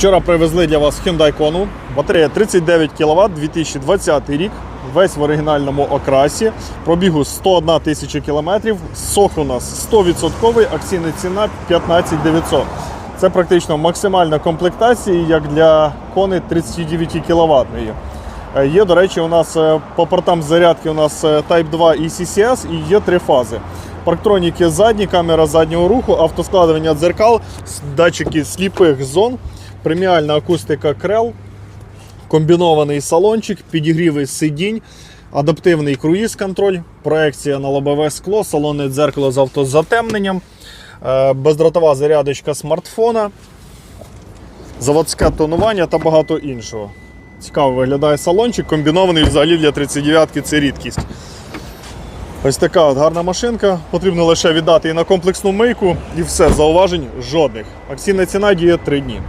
Вчора привезли для вас Hyundai Kona. Батарея 39 кВт, 2020 рік. Весь в оригінальному окрасі. Пробігу 101 тисяча кілометрів. Сох у нас 100%, акційна ціна 15 900. Це практично максимальна комплектація, як для кони 39 кВт. Є, до речі, у нас е, по портам зарядки у нас е, Type 2 і CCS і є три фази. Парктроніки задні, камера заднього руху, автоскладування дзеркал, датчики сліпих зон, преміальна акустика крел, комбінований салончик, підігріви сидінь, адаптивний круїз-контроль, проекція на лобове скло, салонне дзеркало з автозатемненням, е, бездротова зарядочка смартфона, заводське тонування та багато іншого. Цікаво виглядає салончик, комбінований взагалі для 39-ки це рідкість. Ось така от гарна машинка. Потрібно лише віддати її на комплексну мийку і все, зауважень жодних. Акційна ціна діє 3 дні.